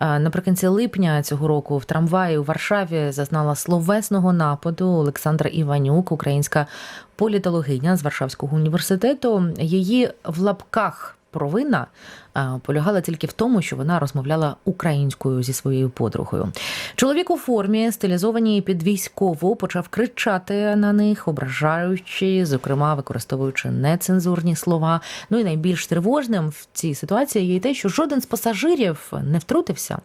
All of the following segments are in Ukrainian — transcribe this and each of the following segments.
Наприкінці липня цього року в трамваї у Варшаві зазнала словесного нападу Олександра Іванюк, українська політологиня з Варшавського університету. Її в лапках провина полягала тільки в тому, що вона розмовляла українською зі своєю подругою. Чоловік у формі, стилізованій під військову, почав кричати на них, ображаючи, зокрема використовуючи нецензурні слова. Ну і найбільш тривожним в цій ситуації є те, що жоден з пасажирів не втрутився.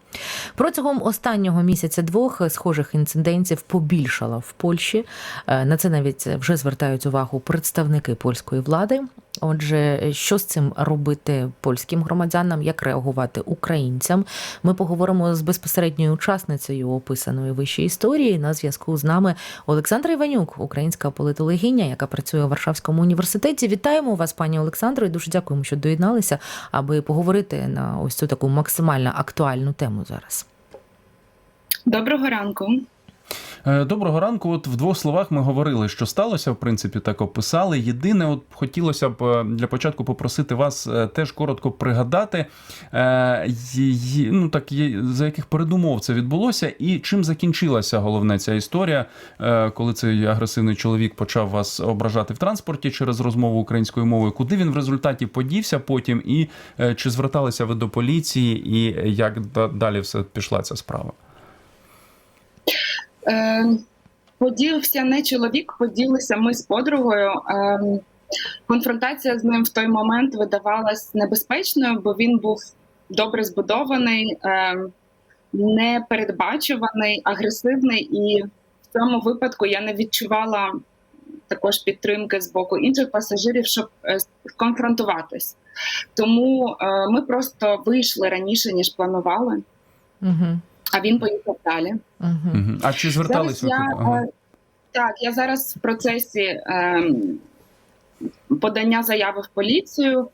Протягом останнього місяця двох схожих інцидентів побільшало в Польщі. Е, На це навіть вже звертають увагу представники польської влади. Отже, що з цим робити польським громадянам, як реагувати українцям? Ми поговоримо з безпосередньою учасницею описаної вище історії. На зв'язку з нами Олександра Іванюк, українська політологиня, яка працює у Варшавському університеті. Вітаємо вас, пані Олександро, і дуже дякуємо, що доєдналися, аби поговорити на ось цю таку максимально актуальну тему зараз. Доброго ранку. Е, Доброго ранку. От в двох словах ми говорили, що сталося, в принципі, так описали. Єдине, от хотілося б е, для початку попросити вас е, теж коротко пригадати, ну так за яких передумов це відбулося, і чим закінчилася головне ця історія, коли цей агресивний чоловік почав вас ображати в транспорті через розмову українською мовою. Куди він в результаті подівся потім, і чи зверталися ви до поліції, і як далі все пішла ця справа? Е, поділився не чоловік, поділися ми з подругою. Е, конфронтація з ним в той момент видавалась небезпечною, бо він був добре збудований, е, непередбачуваний, агресивний, і в цьому випадку я не відчувала також підтримки з боку інших пасажирів, щоб е, конфронтуватись. Тому е, ми просто вийшли раніше ніж планували, Угу. А він поїхав далі. Угу. А чи звертались ви? я. Ага. е, Так, я зараз в процесі ем, подання заяви в поліцію.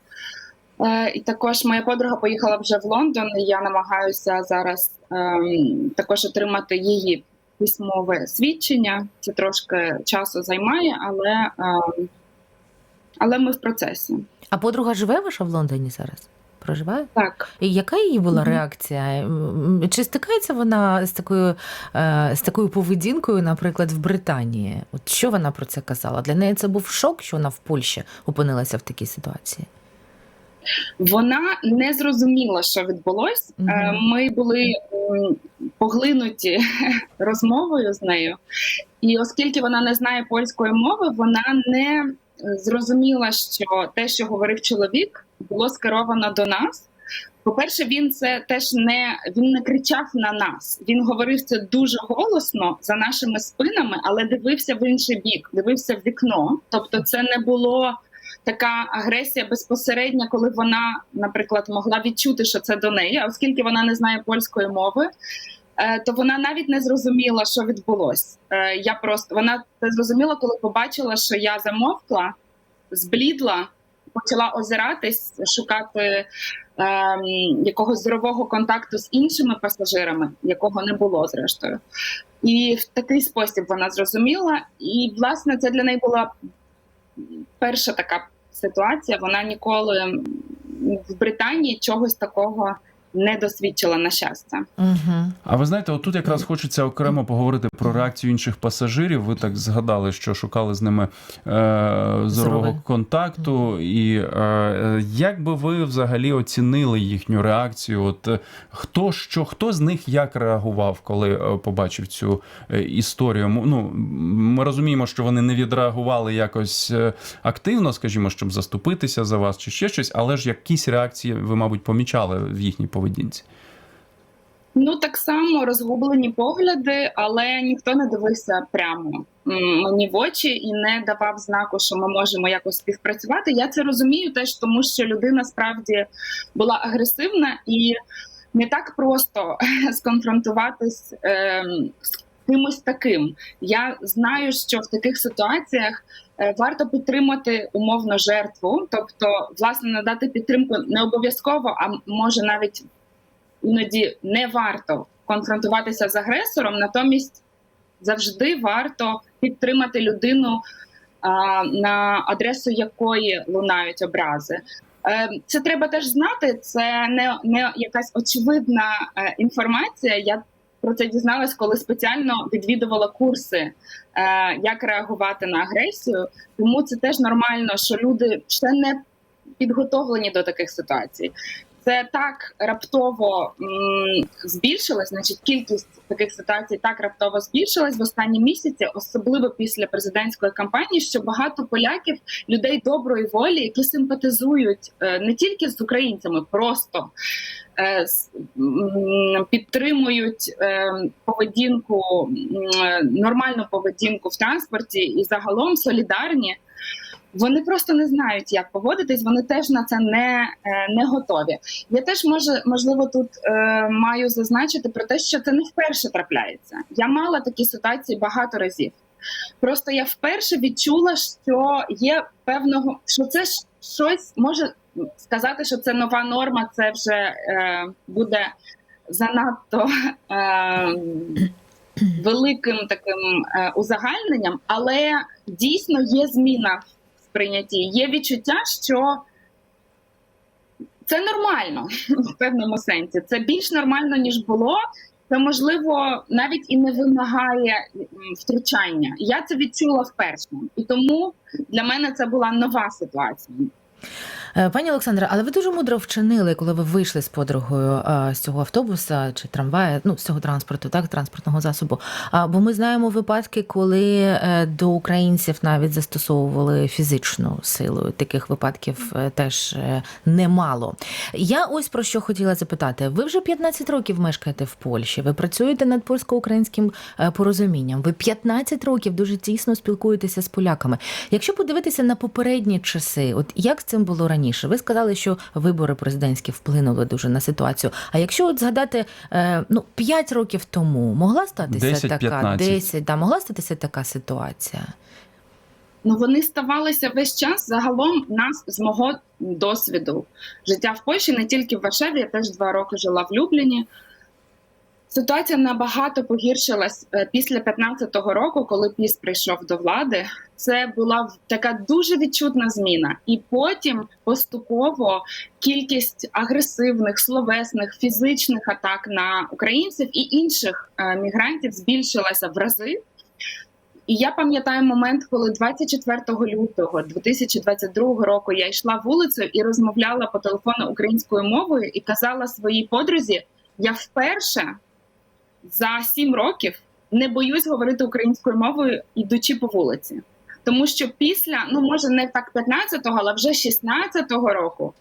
Е, і також моя подруга поїхала вже в Лондон. і Я намагаюся зараз ем, також отримати її письмове свідчення. Це трошки часу займає, але, ем, але ми в процесі. А подруга живе ваша в Лондоні зараз? Проживає? Так. І яка її була реакція? Чи стикається вона з такою, е, з такою поведінкою, наприклад, в Британії? От що вона про це казала? Для неї це був шок, що вона в Польщі опинилася в такій ситуації. Вона не зрозуміла, що відбулось. Мгм. Е, Ми були поглинуті розмовою з нею, і оскільки вона не знає польської мови, вона не зрозуміла, що те, що говорив чоловік, було скеровано до нас. По-перше, він це теж не він не кричав на нас. Він говорив це дуже голосно за нашими спинами, але дивився в інший бік, дивився в вікно. Тобто, це не було така агресія безпосередня, коли вона, наприклад, могла відчути, що це до неї, оскільки вона не знає польської мови. е, То вона навіть не зрозуміла, що відбулось. Е, Я просто вона це зрозуміла, коли побачила, що я замовкла, зблідла, почала озиратись, шукати ем, якогось здорового контакту з іншими пасажирами, якого не було зрештою. І в такий спосіб вона зрозуміла. І, власне, це для неї була перша така ситуація. Вона ніколи в Британії чогось такого не досвідчила на щастя. Угу. А ви знаєте, отут якраз хочеться окремо поговорити про реакцію інших пасажирів. Ви так згадали, що шукали з ними е, зорового контакту. І е, як би ви взагалі оцінили їхню реакцію? От е, хто що, хто з них як реагував, коли е, побачив цю е, історію? Ну ми розуміємо, що вони не відреагували якось активно, скажімо, щоб заступитися за вас чи ще щось, але ж якісь реакції ви, мабуть, помічали в їхній поведінці. Ну так само розгублені погляди, але ніхто не дивився прямо мені в очі і не давав знаку, що ми можемо якось співпрацювати. Я це розумію, теж тому що людина справді була агресивна і не так просто сконфронтуватись ем, з кимось таким. Я знаю, що в таких ситуаціях е, варто підтримати умовно жертву, тобто, власне, надати підтримку не обов'язково, а може навіть іноді не варто конфронтуватися з агресором, натомість завжди варто підтримати людину, на адресу якої лунають образи. Е, Це треба теж знати. Це не, не якась очевидна е, інформація. Я про це дізналась, коли спеціально відвідувала курси, е, як реагувати на агресію. Тому це теж нормально, що люди ще не підготовлені до таких ситуацій. Це так раптово збільшилось, значить, кількість таких ситуацій так раптово збільшилась в останні місяці, особливо після президентської кампанії, що багато поляків, людей доброї волі, які симпатизують е, не тільки з українцями, просто е, підтримують е, поведінку, нормальну поведінку в транспорті і загалом солідарні. Вони просто не знають, як поводитись. Вони теж на це не, е, не готові. Я теж може можливо тут е, маю зазначити про те, що це не вперше трапляється. Я мала такі ситуації багато разів. Просто я вперше відчула, що є певного, що це щось може сказати, що це нова норма, це вже е, буде занадто е, великим таким е, узагальненням, але дійсно є зміна сприйнятті. Є відчуття, що це нормально в певному сенсі. Це більш нормально, ніж було. Це можливо навіть і не вимагає втручання. Я це відчула вперше, і тому для мене це була нова ситуація. Е, Пані Олександре, але ви дуже мудро вчинили, коли ви вийшли з подругою е, з цього автобуса чи трамвая, ну з цього транспорту, так транспортного засобу. Бо ми знаємо випадки, коли е, до українців навіть застосовували фізичну силу. Таких випадків теж немало. Я ось про що хотіла запитати. Ви вже 15 років мешкаєте в Польщі. Ви працюєте над польсько-українським порозумінням. Ви 15 років дуже тісно спілкуєтеся з поляками. Якщо подивитися на попередні часи, от як з цим було раніше? Ви сказали, що вибори президентські вплинули дуже на ситуацію. А якщо от згадати е, ну 5 років тому, могла статися 10-15. така 10, да, могла статися така ситуація? Ну вони ставалися весь час загалом нас з мого досвіду життя в Польщі, не тільки в Варшаві, я теж два роки жила в Любліні. Ситуація набагато погіршилась е, після 15-го року, коли піс прийшов до влади. Це була така дуже відчутна зміна, і потім поступово кількість агресивних, словесних, фізичних атак на українців і інших е, мігрантів збільшилася в рази. І я пам'ятаю момент, коли 24 лютого 2022 року я йшла вулицею і розмовляла по телефону українською мовою і казала своїй подрузі: я вперше за сім років не боюсь говорити українською мовою, ідучи по вулиці. Тому що після, ну може не так 15-го, але вже 16-го року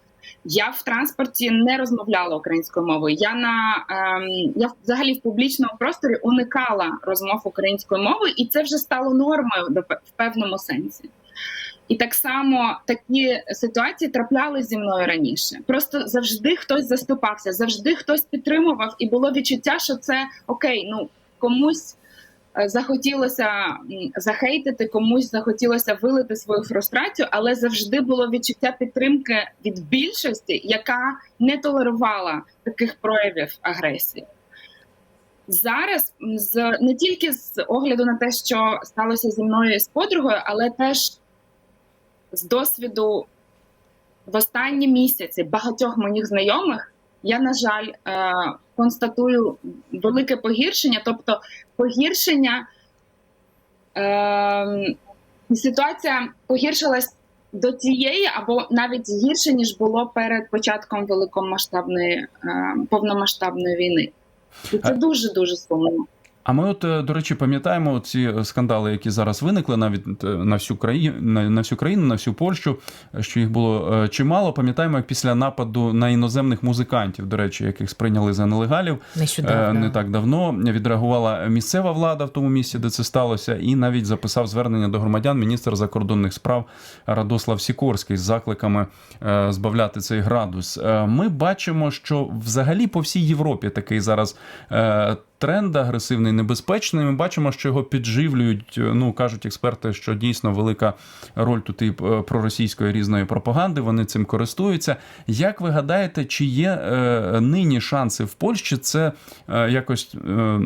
я в транспорті не розмовляла українською мовою. Я на ем, я взагалі в публічному просторі уникала розмов українською мовою, і це вже стало нормою в певному сенсі. І так само такі ситуації траплялись зі мною раніше. Просто завжди хтось заступався, завжди хтось підтримував, і було відчуття, що це окей, ну комусь е, захотілося захейтити, комусь захотілося вилити свою фрустрацію, але завжди було відчуття підтримки від більшості, яка не толерувала таких проявів агресії. Зараз з не тільки з огляду на те, що сталося зі мною і з подругою, але теж з досвіду в останні місяці багатьох моїх знайомих, я, на жаль, е, констатую велике погіршення, тобто погіршення е, ситуація погіршилась до тієї, або навіть гірше, ніж було перед початком великомасштабної е, повномасштабної війни. І це дуже дуже сумно. А ми, от, е, до речі, пам'ятаємо ці скандали, які зараз виникли навіть е, на всю країну, на, на всю країну, на всю Польщу, е, що їх було е, чимало. Пам'ятаємо, як після нападу на іноземних музикантів, до речі, яких сприйняли за нелегалів, е, Нещодавно. не так давно відреагувала місцева влада в тому місці, де це сталося, і навіть записав звернення до громадян міністр закордонних справ Радослав Сікорський з закликами е, збавляти цей градус. Е, Ми бачимо, що взагалі по всій Європі такий зараз. Тренд агресивний, небезпечний. Ми бачимо, що його підживлюють. е, Ну кажуть експерти, що дійсно велика роль тут і е, проросійської різної пропаганди. Вони цим користуються. Як ви гадаєте, чи є е, нині шанси в Польщі це е, якось е,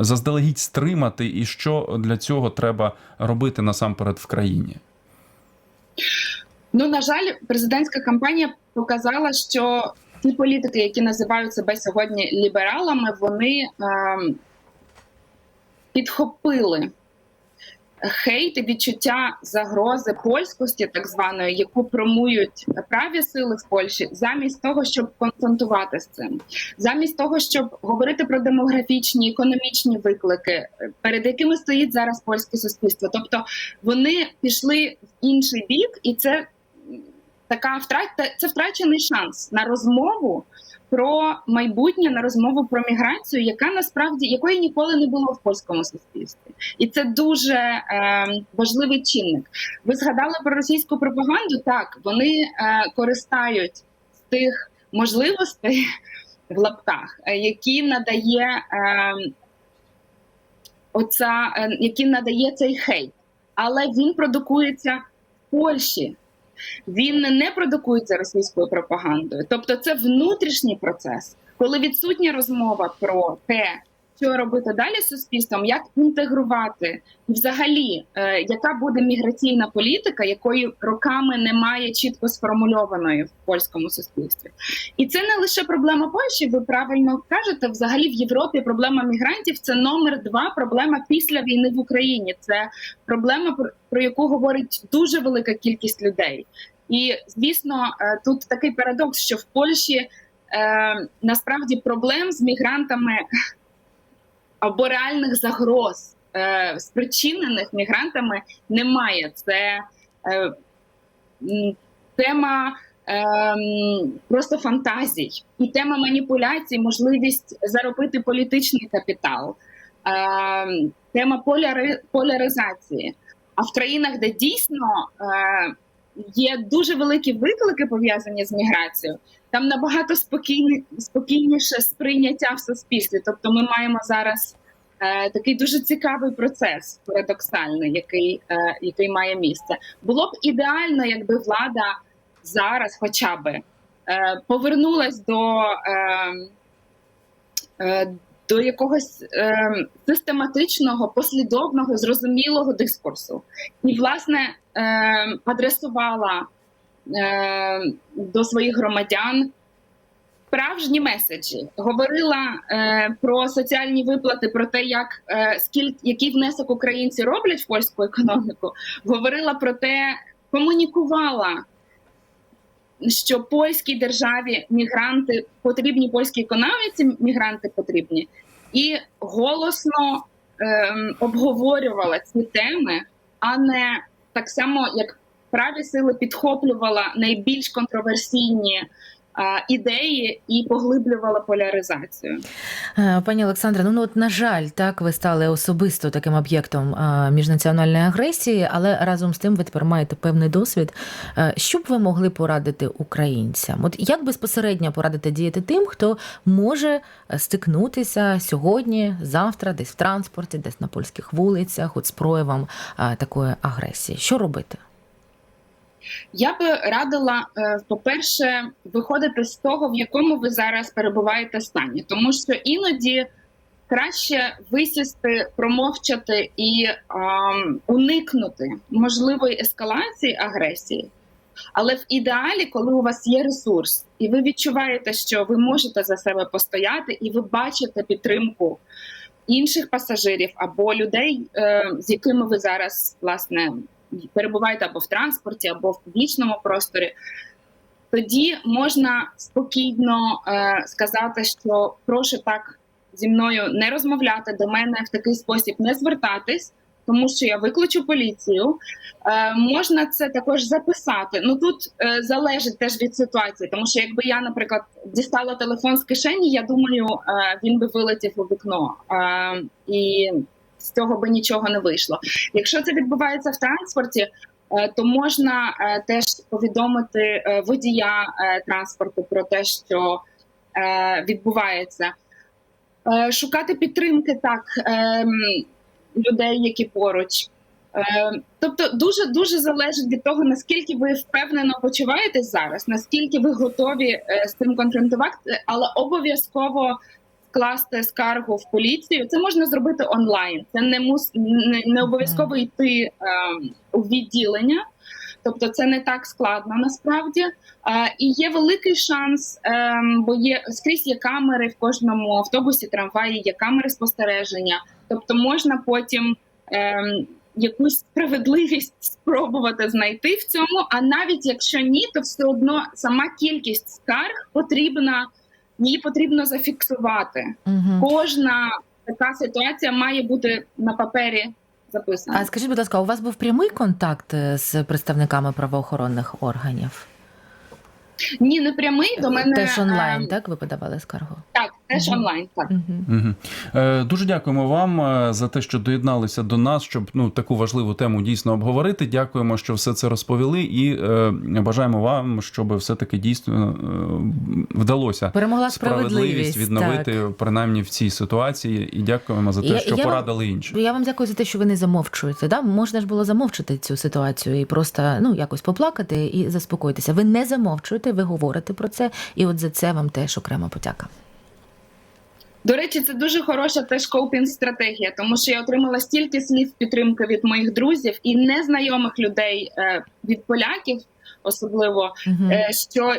заздалегідь стримати, і що для цього треба робити насамперед в країні? Ну на жаль, президентська кампанія показала, що ті політики, які називають себе сьогодні лібералами, вони ем, підхопили хейт і відчуття загрози польськості, так званої, яку промують праві сили в Польщі, замість того, щоб конфронтувати з цим, замість того, щоб говорити про демографічні економічні виклики, перед якими стоїть зараз польське суспільство. Тобто вони пішли в інший бік, і це така втрата, це втрачений шанс на розмову про майбутнє, на розмову про міграцію, яка насправді якої ніколи не було в польському суспільстві, і це дуже е, важливий чинник. Ви згадали про російську пропаганду? Так, вони е, користають з тих можливостей в лапках, е, які надає е, оця, е, надає цей хейт, але він продукується в Польщі. Він не продукується російською пропагандою, тобто це внутрішній процес, коли відсутня розмова про те, що робити далі з суспільством, як інтегрувати, і взагалі, е, яка буде міграційна політика, якої роками немає чітко сформульованої в польському суспільстві, і це не лише проблема Польщі. Ви правильно кажете, взагалі в Європі проблема мігрантів це номер два проблема після війни в Україні. Це проблема про, яку говорить дуже велика кількість людей. І звісно, е, тут такий парадокс, що в Польщі е, насправді проблем з мігрантами або реальних загроз, е, спричинених мігрантами, немає. Це е, тема е, просто фантазій і тема маніпуляцій, можливість заробити політичний капітал, е, тема поляри, поляризації. А в країнах, де дійсно е, є дуже великі виклики пов'язані з міграцією, там набагато спокійні, спокійніше сприйняття в суспільстві. Тобто, ми маємо зараз е, такий дуже цікавий процес, парадоксальний, який, е, який має місце. Було б ідеально, якби влада зараз, хоча б, е, повернулась до. Е, е, до якогось е, систематичного, послідовного, зрозумілого дискурсу, і власне е, адресувала е, до своїх громадян справжні меседжі, говорила е, про соціальні виплати, про те, як е, скільки який внесок українці роблять в польську економіку, говорила про те, комунікувала. Що польській державі мігранти потрібні польській економіці, мігранти потрібні, і голосно ем, обговорювала ці теми, а не так само, як праві сили підхоплювала найбільш контроверсійні ідеї і поглиблювала поляризацію. Е, Пані Олександра, ну, ну от на жаль, так ви стали особисто таким об'єктом е, міжнаціональної агресії, але разом з тим ви тепер маєте певний досвід. Е, Що б ви могли порадити українцям? От як безпосередньо порадити діяти тим, хто може стикнутися сьогодні, завтра, десь в транспорті, десь на польських вулицях, от з проявом такої агресії? Що робити? Я би радила, е, по-перше, виходити з того, в якому ви зараз перебуваєте стані, тому що іноді краще висісти, промовчати і ем, уникнути можливої ескалації агресії. Але в ідеалі, коли у вас є ресурс, і ви відчуваєте, що ви можете за себе постояти, і ви бачите підтримку інших пасажирів або людей, е, з якими ви зараз власне перебуваєте або в транспорті, або в публічному просторі, тоді можна спокійно е, сказати, що прошу так зі мною не розмовляти до мене в такий спосіб, не звертатись. Тому що я викличу поліцію, Е, можна це також записати. Ну тут е, залежить теж від ситуації, тому що якби я, наприклад, дістала телефон з кишені, я думаю, е, він би вилетів у вікно, е, і з цього би нічого не вийшло. Якщо це відбувається в транспорті, е, то можна е, теж повідомити е, водія транспорту про те, що відбувається. Шукати підтримки так ем, людей, які поруч. Тобто, дуже дуже залежить від того, наскільки ви впевнено почуваєтесь зараз, наскільки ви готові з цим конфронтувати, але обов'язково вкласти скаргу в поліцію. Це можна зробити онлайн. Це не мус не, не обов'язково йти е, у відділення. тобто це не так складно насправді. Е, і є великий шанс, ем, бо є скрізь є камери в кожному автобусі, трамваї, є камери спостереження. Тобто можна потім ем, якусь справедливість спробувати знайти в цьому. А навіть якщо ні, то все одно сама кількість скарг потрібна, її потрібно зафіксувати. Угу. Кожна така ситуація має бути на папері записана. А скажіть, будь ласка, у вас був прямий контакт е, з представниками правоохоронних органів? Ні, не прямий до мене Теж онлайн, ем, так? Ви подавали скаргу? Так, теж онлайн. Так. Угу. Е, дуже дякуємо вам е, за те, що доєдналися до нас, щоб ну таку важливу тему дійсно обговорити. Дякуємо, що все це розповіли, і е, бажаємо вам, щоб все таки дійсно е, вдалося Перемогла справедливість відновити Так. принаймні в цій ситуації. І дякуємо за те, Я- що я вам- порадили іншим. Я вам дякую за те, що ви не замовчуєте. Да? Можна ж було замовчити цю ситуацію і просто ну якось поплакати і заспокоїтися. Ви не замовчуєте, ви говорите про це, і от за це вам теж окрема подяка. До речі, це дуже хороша теж копінг стратегія, тому що я отримала стільки слів підтримки від моїх друзів і незнайомих людей е, від поляків, особливо, Угу. що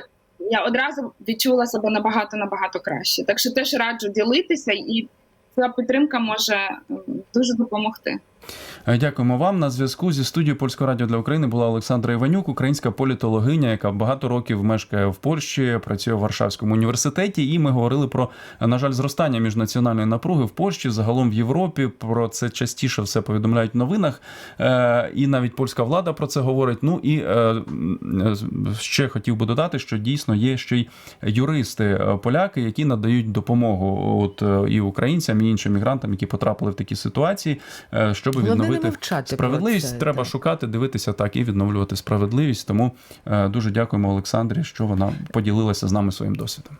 я одразу відчула себе набагато набагато краще. Так що теж раджу ділитися, і ця підтримка може дуже допомогти. Е, Дякуємо вам. На зв'язку зі студією Польського радіо для України була Олександра Іванюк, українська політологиня, яка багато років мешкає в Польщі, працює в Варшавському університеті. І ми говорили про, на жаль, зростання міжнаціональної напруги в Польщі, загалом в Європі. Про це частіше все повідомляють в новинах. Е, І навіть польська влада про це говорить. Ну і е, ще хотів би додати, що дійсно є ще й юристи поляки, які надають допомогу от і українцям, і іншим мігрантам, які потрапили в такі ситуації, щоб Головне не відновити справедливість. це, треба так. шукати, дивитися так і відновлювати справедливість. Тому е, дуже дякуємо Олександрі, що вона поділилася з нами своїм досвідом.